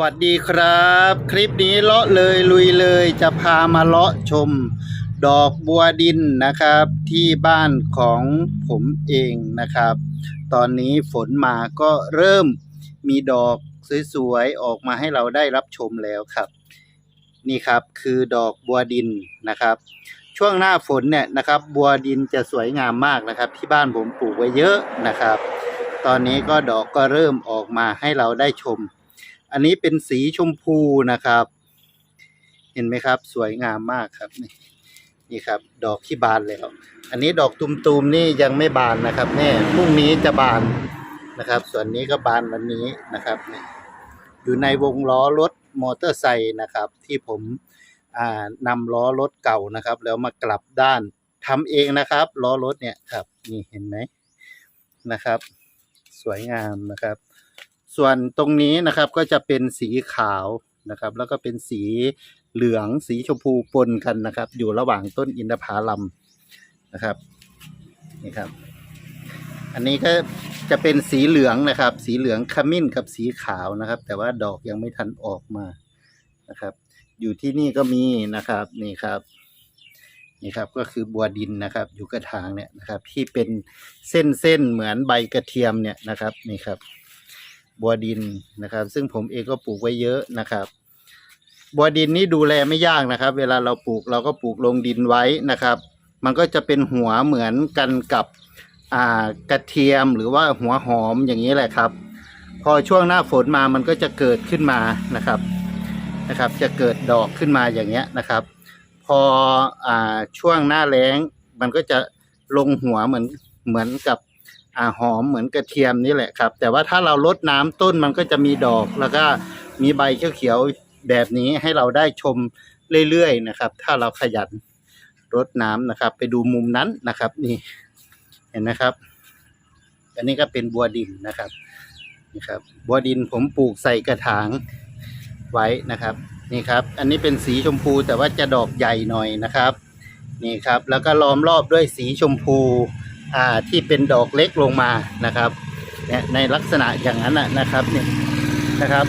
วัสดีครับ คลิปนี้เลาะเลยลุยเลยจะพามาเลาะชม ดอกบัวดินนะครับ ที่บ้านของผมเองนะครับ ตอนนี้ฝนมาก็เริ่มมีดอกสวยๆออกมาให้เราได้รับชมแล้วครับ นี่ครับคือดอกบัวดินนะครับ ช่วงหน้าฝนเนี่ยนะครับ บัวดินจะสวยงามมากนะครับ ที่บ้านผมปลูกไว้เยอะนะครับ ตอนนี้ก็ดอกก็เริ่มออกมาให้เราได้ชม อันนี้เป็นสีชมพูนะครับ เห็นไหมครับ สวยงามมากครับนี่นี่ครับ ดอกที่บานแล้ว อันนี้ดอกตุมๆนี่ยังไม่บานนะครับแน่พรุ่งนี้จะบานนะครับ ส่วนนี้ก็บานวันนี้นะครับอยู่ในวงล้อรถมอเตอร์ไซค์นะครับ ที่ผมอ่านำล้อรถเก่านะครับ แล้วมากลับด้านทำเองนะครับล้อรถเนี่ยครับ นี่เห็นไหมนะครับ สวยงามนะครับ ส่วนตรงนี้นะครับก็จะเป็นสีขาวนะครับ แล้วก็เป็นสีเหลืองสีชมพูปนกันนะครับ อยู่ระหว่างต้นอินทผลัมนะครับนี่ครับ อันนี้ก็จะเป็นสีเหลืองนะครับ สีเหลืองขมิ้นกับสีขาวนะครับ แต่ว่าดอกยังไม่ทันออกมานะครับ อยู่ที่นี่ก็มีนะครับนี่ครับนี่ครับก็คือบัวดินนะครับ อยู่กระถางเนี่ยนะครับ ที่เป็นเส้นเส้นๆเหมือนใบกระเทียมเนี่ยนะครับนี่ครับ บัวดินนะครับ ซึ่งผมเองก็ปลูกไว้เยอะนะครับบัวดินนี่ดูแลไม่ยากนะครับ เวลาเราปลูกเราก็ปลูกลงดินไว้นะครับ มันก็จะเป็นหัวเหมือนกันกับกระเทียมหรือว่าหัวหอมอย่างนี้แหละครับ พอช่วงหน้าฝนมามันก็จะเกิดขึ้นมานะครับนะครับ จะเกิดดอกขึ้นมาอย่างเงี้ยนะครับ พออช่วงหน้าแล้งมันก็จะลงหัวเหมือนเหมือนกับ อ่าหอมเหมือนกระเทียมนี่แหละครับ แต่ว่าถ้าเราลดน้ำต้นมันก็จะมีดอก แล้วก็มีใบเขียวๆแบบนี้ให้เราได้ชมเรื่อยๆนะครับ ถ้าเราขยันรดน้ำนะครับ ไปดูมุมนั้นนะครับ นี่เห็นไหมครับ อันนี้ก็เป็นบัวดินนะครับนี่ครับ บัวดินผมปลูกใส่กระถางไว้นะครับ นี่ครับ อันนี้เป็นสีชมพูแต่ว่าจะดอกใหญ่หน่อยนะครับ นี่ครับ แล้วก็ล้อมรอบด้วยสีชมพู ที่เป็นดอกเล็กลงมานะครับเนี่ยในลักษณะอย่างนั้นนะครับนี่นะครับ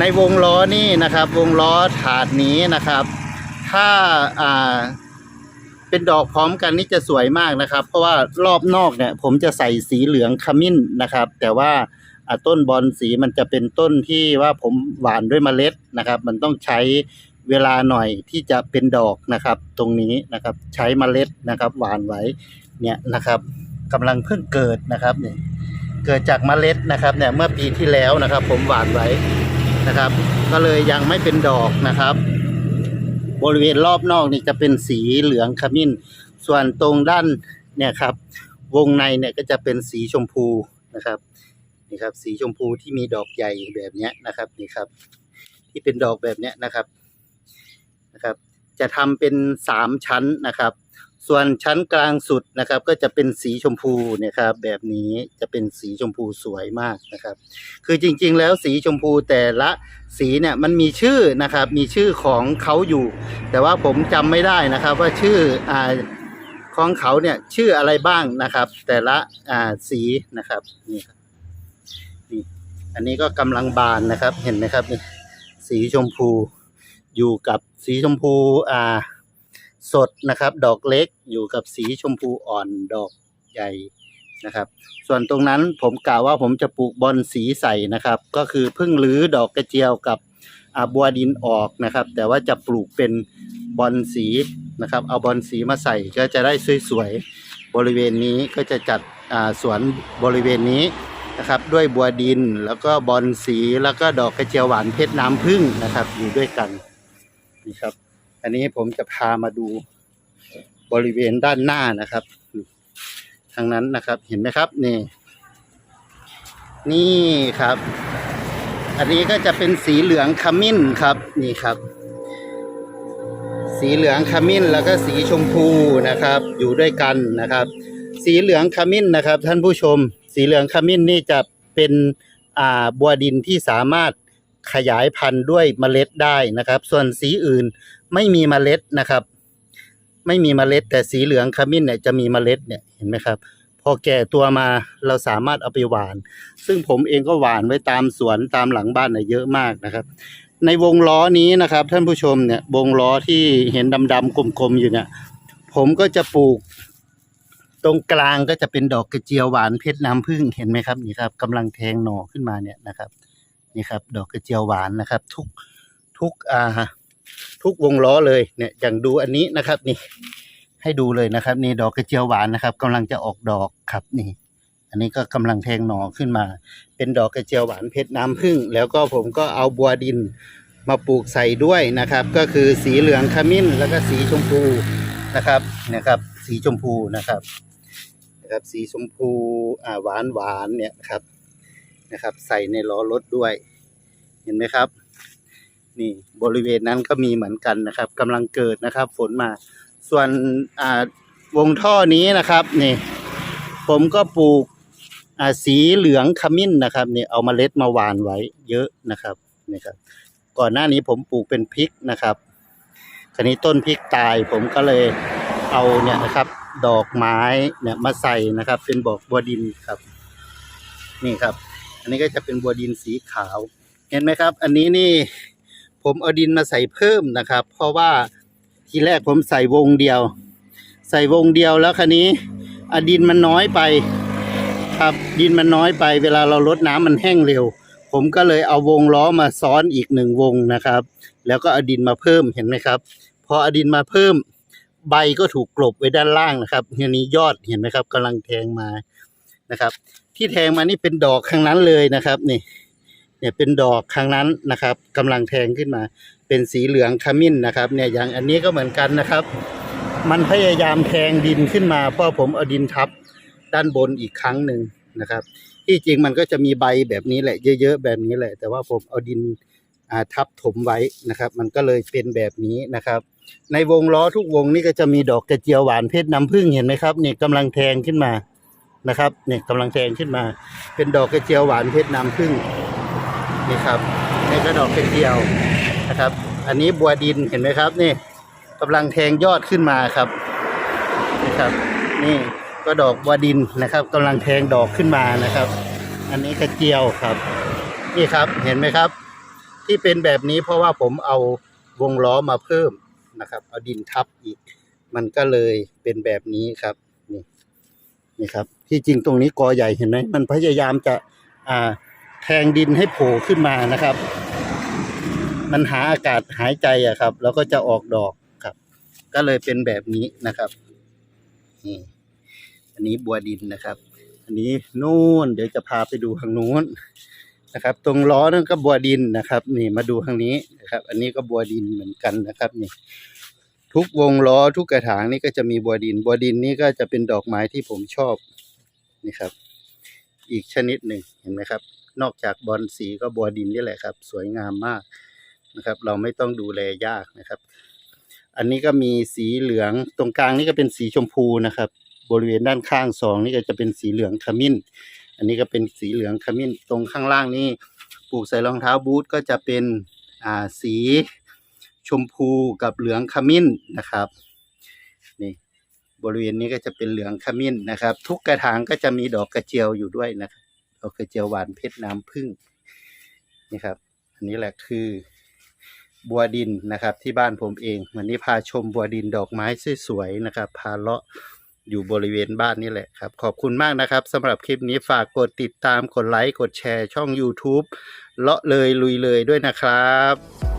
ในวงล้อนี่นะครับ วงล้อถาดนี้นะครับ ถ้าอ่าเป็นดอกพร้อมกันนี่จะสวยมากนะครับ เพราะว่ารอบนอกเนี่ย ผมจะใส่สีเหลืองขมิ้นนะครับ แต่ว่าต้นบอลสีมันจะเป็นต้นที่ว่าผมหวานด้วยเมล็ดนะครับ มันต้องใช้เวลาหน่อยที่จะเป็นดอกนะครับ ตรงนี้นะครับ ใช้เมล็ดนะครับ หวานไว้ เนี่ยนะครับกำลังเพิ่งเกิดนะครับเนี่ยเกิดจากเมล็ดนะครับเนี่ยเมื่อปีที่แล้วนะครับ ผมหว่านไว้นะครับ ก็เลยยังไม่เป็นดอกนะครับ บริเวณรอบนอกนี่จะเป็นสีเหลืองขมิ้น ส่วนตรงด้านเนี่ยครับ วงในเนี่ยก็จะเป็นสีชมพูนะครับนี่ครับ สีชมพูที่มีดอกใหญ่แบบเนี้ยนะครับนี่ครับ ที่เป็นดอกแบบเนี้ยนะครับนะครับ จะทำเป็นสามชั้นนะครับ ส่วนชั้นกลางสุดนะครับ ก็จะเป็นสีชมพูนี่ยครับ แบบนี้จะเป็นสีชมพูสวยมากนะครับ คือจริงๆ แล้วสีชมพูแต่ละสีเนี่ยมันมีชื่อนะครับ มีชื่อของเขาอยู่ แต่ว่าผมจำไม่ได้นะครับ ว่าชื่ออ่าของเขาเนี่ยชื่ออะไรบ้างนะครับ แต่ละอ่าสีนะครับนี่ครับนี่อันนี้ก็กำลังบานนะครับเห็นไหมครับนี่สีชมพูอยู่กับสีชมพูอ่า สดนะครับ ดอกเล็กอยู่กับสีชมพูอ่อนดอกใหญ่นะครับ ส่วนตรงนั้นผมกล่าวว่าผมจะปลูกบอลสีใสนะครับ ก็คือพิ่งรื้อดอกกระเจียวกับอาบัวดินออกนะครับ แต่ว่าจะปลูกเป็นบอลสีนะครับ เอาบอลสีมาใส่ก็จะได้สวยๆบริเวณนี้ก็จะจัดสวนบริเวณนี้นะครับด้วยบัวดินแล้วก็บอลสีแล้วก็ดอกกระเจียวหวานเพชรน้ำผึ้งนะครับอยู่ด้วยกันนี่ครับ อันนี้ผมจะพามาดูบริเวณด้านหน้านะครับ ทางนั้นนะครับ เห็นไหมครับ นี่ นี่ครับ อันนี้ก็จะเป็นสีเหลืองขมิ้นครับ นี่ครับ สีเหลืองขมิ้นแล้วก็สีชมพูนะครับ อยู่ด้วยกันนะครับ สีเหลืองขมิ้นนะครับ ท่านผู้ชม สีเหลืองขมิ้นนี่จะเป็นอ่าบัวดินที่สามารถ ขยายพันธุ์ด้วยเมล็ดได้นะครับ ส่วนสีอื่นไม่มีเมล็ดนะครับ ไม่มีเมล็ด แต่สีเหลืองขมิ้นเนี่ยจะมีเมล็ดเนี่ยเห็นไหมครับ พอแก่ตัวมาเราสามารถเอาไปหวาน ซึ่งผมเองก็หวานไว้ตามสวนตามหลังบ้านน่ะเยอะมากนะครับ ในวงล้อนี้นะครับ ท่านผู้ชมเนี่ยวงล้อที่เห็นดำๆกลมๆอยู่เนี่ย ผมก็จะปลูกตรงกลางก็จะเป็นดอกกระเจียวหวานเพชรน้ำผึ้งเห็นไหมครับนี่ครับกำลังแทงหน่อขึ้นมาเนี่ยนะครับ นี่ครับ ดอกกระเจียวหวานนะครับ ทุกทุกอ่าทุกวงล้อเลยเนี่ยอย่างดูอันนี้นะครับนี่ ให้ดูเลยนะครับ นี่ดอกกระเจียวหวานนะครับกำลังจะออกดอกครับนี่ อันนี้ก็กำลังแทงหน่อขึ้นมา เป็นดอกกระเจียวหวานเพชรน้ำผึ้งแล้วก็ผมก็เอาบัวดินมาปลูกใส่ด้วยนะครับ ก็คือสีเหลืองขมิ้นแล้วก็สีชมพูนะครับนะครับ สีชมพูนะครับนะครับ สีชมพูอ่าหวานหวานเนี่ยครับ นะครับ ใส่ในล้อรถด้วย เห็นไหมครับ นี่บริเวณนั้นก็มีเหมือนกันนะครับกำลังเกิดนะครับ ฝนมา ส่วนอ่าวงท่อนี้นะครับนี่ผมก็ปลูกอ่าสีเหลืองขมิ้นนะครับนี่เอามาเมล็ดมาหวานไว้เยอะนะครับนี่ครับ ก่อนหน้านี้ผมปลูกเป็นพริกนะครับคราวนี้ต้นพริกตายผมก็เลยเอาเนี่ยนะครับ ดอกไม้เนี่ยมาใส่นะครับ เป็นบอกบัวดินครับ นี่ครับ นนี้ก็จะเป็นบัวดินสีขาว เห็นไหมครับ อันนี้นี่ผมเอาดินมาใส่เพิ่มนะครับ เพราะว่าทีแรกผมใส่วงเดียว ใส่วงเดียวแล้วคันนี้อดินมันน้อยไป ครับดินมันน้อยไป เวลาเราลดน้ำมันแห้งเร็ว ผมก็เลยเอาวงล้อมาซ้อนอีกหนึ่งวงนะครับ แล้วก็อดินมาเพิ่มเห็นไหมครับ พออดินมาเพิ่ม ใบก็ถูกกลบไว้ด้านล่างนะครับทีนี้ยอดเห็นไหมครับกำลังแทงมา นะครับ ที่แทงมานี่เป็นดอกข้างนั้นเลยนะครับนี่เนี่ยเป็นดอกข้างนั้นนะครับกำลังแทงขึ้นมา เป็นสีเหลืองขมิ้นนะครับ เนี่ยอย่างอันนี้ก็เหมือนกันนะครับ มันพยายามแทงดินขึ้นมาเพราะผมเอาดินทับด้านบนอีกครั้งหนึ่งนะครับ ที่จริงมันก็จะมีใบแบบนี้แหละ เยอะๆแบบนี้แหละ แต่ว่าผมเอาดินทับถมไว้นะครับ มันก็เลยเป็นแบบนี้นะครับ ในวงล้อทุกวงนี่ก็จะมีดอกกระเจียวหวานเพชรน้ำผึ้งเห็นไหมครับเนี่ยกำลังแทงขึ้นมา นะครับนี่กำลังแทงขึ้นมา เป็นดอกกระเจียวหวานเพชรน้ำผึ้งนี่ครับนี่ก็ดอกกระเจียวนะครับ อันนี้บัวดินเห็นไหมครับ นี่กำลังแทงยอดขึ้นมาครับนี่ครับ นี่ก็ดอกบัวดินนะครับกำลังแทงดอกขึ้นมานะครับ อันนี้กระเจียวครับ นี่ครับเห็นไหมครับ ที่เป็นแบบนี้เพราะว่าผมเอาวงล้อมาเพิ่มนะครับ เอาดินทับอีก มันก็เลยเป็นแบบนี้ครับ นี่ครับ ที่จริงตรงนี้กอใหญ่เห็นไหมมันพยายามจะอ่าแทงดินให้โผล่ขึ้นมานะครับ มันหาอากาศหายใจอะครับ แล้วก็จะออกดอกครับ ก็เลยเป็นแบบนี้นะครับนี่อันนี้บัวดินนะครับ อันนี้นู่น เดี๋ยวจะพาไปดูทางนู้นนะครับ ตรงล้อนั่นก็บัวดินนะครับ นี่มาดูทางนี้นะครับ อันนี้ก็บัวดินเหมือนกันนะครับ นี่ ทุกวงล้อทุกกระถางนี่ก็จะมีบัวดิน บัวดินนี่ก็จะเป็นดอกไม้ที่ผมชอบนี่ครับ อีกชนิดหนึ่งเห็นไหมครับ นอกจากบอลสีก็บัวดินนี่แหละครับ สวยงามมากนะครับ เราไม่ต้องดูแลยากนะครับ อันนี้ก็มีสีเหลืองตรงกลางนี่ก็เป็นสีชมพูนะครับ บริเวณด้านข้างสองนี่ก็จะเป็นสีเหลืองขมิ้น อันนี้ก็เป็นสีเหลืองขมิ้น ตรงข้างล่างนี่ปลูกใส่รองเท้าบูทก็จะเป็นอ่าสี ชมพูกับเหลืองขมิ้นนะครับนี่บริเวณนี้ก็จะเป็นเหลืองขมิ้นนะครับ ทุกกระถางก็จะมีดอกกระเจียวอยู่ด้วยนะครับดอกกระเจียวหวานเพชรน้ำผึ้งนี่ครับ อันนี้แหละคือบัวดินนะครับ ที่บ้านผมเอง วันนี้พาชมบัวดินดอกไม้สวยๆนะครับ พาเลาะอยู่บริเวณบ้านนี่แหละครับ ขอบคุณมากนะครับสำหรับคลิปนี้ฝากกดติดตามกดไลค์กดแชร์ช่อง YouTube เลาะเลยลุยเลยด้วยนะครับ